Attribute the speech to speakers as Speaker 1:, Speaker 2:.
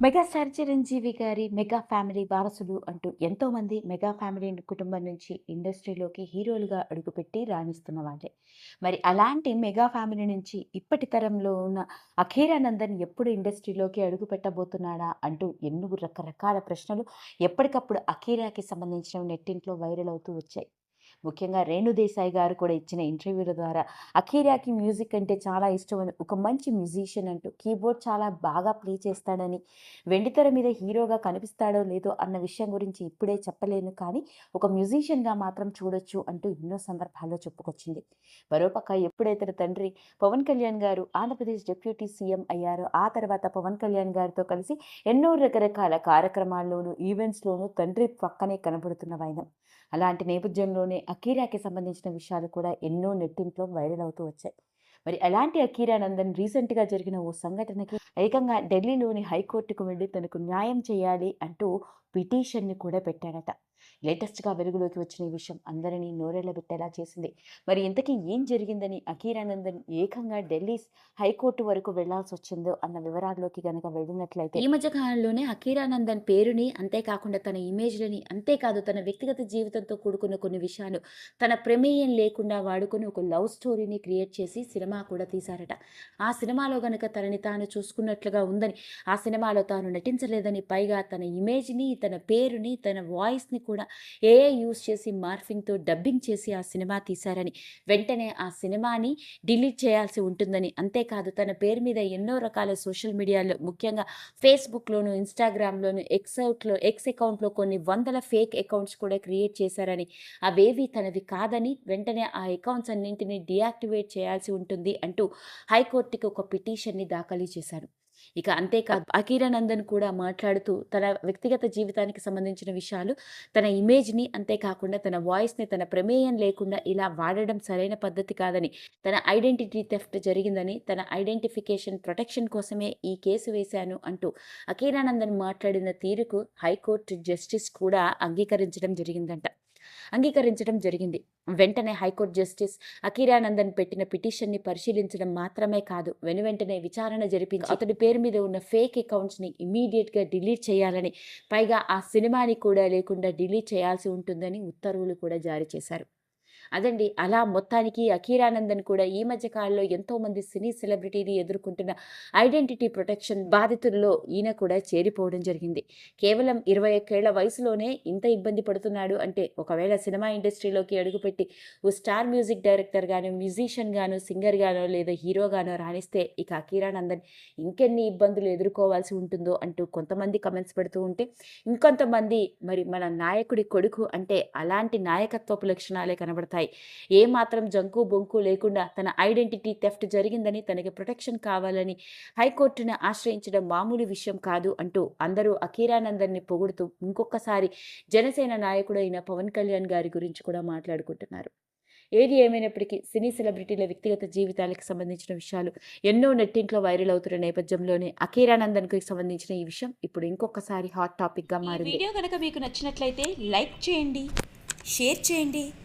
Speaker 1: Megastar Chiranjeevi గారి mega family వారసులు అంటూ ఎంతోమంది మెగా ఫ్యామిలీ కుటుంబం నుంచి ఇండస్ట్రీలోకి హీరోలుగా అడుగుపెట్టి రాణిస్తున్న వాళ్ళే. మరి అలాంటి మెగా ఫ్యామిలీ నుంచి ఇప్పటి తరంలో ఉన్న అఖీరానందన్ ఎప్పుడు ఇండస్ట్రీలోకి అడుగు పెట్టబోతున్నాడా అంటూ ఎన్నో రకరకాల ప్రశ్నలు ఎప్పటికప్పుడు అఖీరాకి సంబంధించిన నెట్టింట్లో వైరల్ అవుతూ వచ్చాయి. ముఖ్యంగా రేణుదేశాయి గారు కూడా ఇచ్చిన ఇంటర్వ్యూల ద్వారా అఖీరాకి మ్యూజిక్ అంటే చాలా ఇష్టం అని ఒక మంచి మ్యూజిషియన్ అంటూ కీబోర్డ్ చాలా బాగా ప్లే చేస్తాడని వెండితెర మీద హీరోగా కనిపిస్తాడో లేదో అన్న విషయం గురించి ఇప్పుడే చెప్పలేను కానీ ఒక మ్యూజిషియన్గా మాత్రం చూడొచ్చు అంటూ ఎన్నో సందర్భాల్లో చెప్పుకొచ్చింది. మరోపక్క ఎప్పుడైతే తండ్రి పవన్ కళ్యాణ్ గారు ఆంధ్రప్రదేశ్ డిప్యూటీ సీఎం అయ్యారో ఆ తర్వాత పవన్ కళ్యాణ్ గారితో కలిసి ఎన్నో రకరకాల కార్యక్రమాల్లోనూ ఈవెంట్స్లోనూ తండ్రి పక్కనే కనబడుతున్న వైనం అలాంటి నేపథ్యంలోనే అకీరాకి సంబంధించిన విషయాలు కూడా ఎన్నో నెట్టింట్లో వైరల్ అవుతూ వచ్చాయి. మరి అలాంటి అకీరానందన్ రీసెంట్గా జరిగిన ఓ సంఘటనకి ఏకంగా ఢిల్లీలోని హైకోర్టుకు వెళ్ళి తనకు న్యాయం చేయాలి అంటూ పిటిషన్ని కూడా పెట్టాడట లేటెస్ట్గా వెలుగులోకి వచ్చిన ఈ విషయం అందరినీ నోరెళ్ళబెట్టేలా చేసింది. మరి ఇంతకీ ఏం జరిగిందని అఖీరానందన్ ఏకంగా ఢిల్లీ హైకోర్టు వరకు వెళ్ళాల్సి వచ్చిందో అన్న వివరాల్లోకి గనక వెళ్ళినట్లయితే ఈ మధ్య కాలంలోనే అఖీరానందన్ పేరుని అంతేకాకుండా తన ఇమేజ్లని అంతేకాదు తన వ్యక్తిగత జీవితంతో కూడుకున్న కొన్ని విషయాలు తన ప్రమేయం లేకుండా వాడుకుని ఒక లవ్ స్టోరీని క్రియేట్ చేసి సినిమా కూడా తీశారట. ఆ సినిమాలో గనక తనని తాను చూసుకున్నట్లుగా ఉందని ఆ సినిమాలో తాను నటించలేదని పైగా తన ఇమేజ్ని తన పేరుని తన వాయిస్ని కూడా కూడా ఏఏ యూస్ చేసి మార్ఫింగ్తో డబ్బింగ్ చేసి ఆ సినిమా తీశారని వెంటనే ఆ సినిమాని డిలీట్ చేయాల్సి ఉంటుందని. అంతేకాదు తన పేరు మీద ఎన్నో రకాల సోషల్ మీడియాలో ముఖ్యంగా ఫేస్బుక్లోను ఇన్స్టాగ్రామ్లోను ఎక్స్ అవుట్లో ఎక్స్ అకౌంట్లో కొన్ని వందల ఫేక్ అకౌంట్స్ కూడా క్రియేట్ చేశారని. అవేవి తనవి కాదని వెంటనే ఆ అకౌంట్స్ అన్నింటినీ డియాక్టివేట్ చేయాల్సి ఉంటుంది అంటూ హైకోర్టుకి ఒక పిటిషన్ని దాఖలు చేశారు. ఇక అంతేకాదు అకీరానందన్ కూడా మాట్లాడుతూ తన వ్యక్తిగత జీవితానికి సంబంధించిన విషయాలు తన ఇమేజ్ని అంతేకాకుండా తన వాయిస్ని తన ప్రమేయం లేకుండా ఇలా వాడడం సరైన పద్ధతి కాదని తన ఐడెంటిటీ థెఫ్ట్ జరిగిందని తన ఐడెంటిఫికేషన్ ప్రొటెక్షన్ కోసమే ఈ కేసు వేశాను అంటూ అకీరానందన్ మాట్లాడిన తీరుకు హైకోర్టు జస్టిస్ కూడా అంగీకరించడం జరిగిందంట. అంగీకరించడం జరిగింది. వెంటనే హైకోర్టు జస్టిస్ అకీరానందన్ పెట్టిన పిటిషన్ని పరిశీలించడం మాత్రమే కాదు వెనువెంటనే విచారణ జరిపించి అతడి పేరు మీద ఉన్న ఫేక్ అకౌంట్స్ని ఇమీడియట్గా డిలీట్ చేయాలని పైగా ఆ సినిమాని కూడా లేకుండా డిలీట్ చేయాల్సి ఉంటుందని ఉత్తర్వులు కూడా జారీ చేశారు. అదండి. అలా మొత్తానికి అఖీరానందన్ కూడా ఈ మధ్య కాలంలో ఎంతో మంది సినీ సెలబ్రిటీని ఎదుర్కొంటున్న ఐడెంటిటీ ప్రొటెక్షన్ బాధితుల్లో ఈయన కూడా చేరిపోవడం జరిగింది. కేవలం ఇరవై ఒక్కేళ్ళ వయసులోనే ఇంత ఇబ్బంది పడుతున్నాడు అంటే ఒకవేళ సినిమా ఇండస్ట్రీలోకి అడుగుపెట్టి ఓ స్టార్ మ్యూజిక్ డైరెక్టర్ గాను మ్యూజిషియన్ గాను సింగర్ గానో లేదా హీరో గానో రాణిస్తే ఇక అఖీరానందన్ ఇంకెన్ని ఇబ్బందులు ఎదుర్కోవాల్సి ఉంటుందో అంటూ కొంతమంది కమెంట్స్ పెడుతూ ఉంటే ఇంకొంతమంది మరి మన నాయకుడి కొడుకు అంటే అలాంటి నాయకత్వపు లక్షణాలే కనబడతాయి. ఏ మాత్రం జంకు బొంకు లేకుండా తన ఐడెంటిటీ థెఫ్ట్ జరిగిందని తనకి ప్రొటెక్షన్ కావాలని హైకోర్టును ఆశ్రయించడం మామూలు విషయం కాదు అంటూ అందరూ అఖీరానందన్ని పొగుడుతూ ఇంకొకసారి జనసేన నాయకుడైన పవన్ కళ్యాణ్ గారి గురించి కూడా మాట్లాడుకుంటున్నారు. ఏది ఏమైనప్పటికీ సినీ సెలబ్రిటీల వ్యక్తిగత జీవితాలకు సంబంధించిన విషయాలు ఎన్నో నెట్టింట్లో వైరల్ అవుతున్న నేపథ్యంలోనే అఖీరానందన్కి సంబంధించిన ఈ విషయం ఇప్పుడు ఇంకొకసారి హాట్ టాపిక్గా మారింది.
Speaker 2: వీడియో కనుక మీకు నచ్చినట్లయితే లైక్ చేయండి షేర్ చేయండి.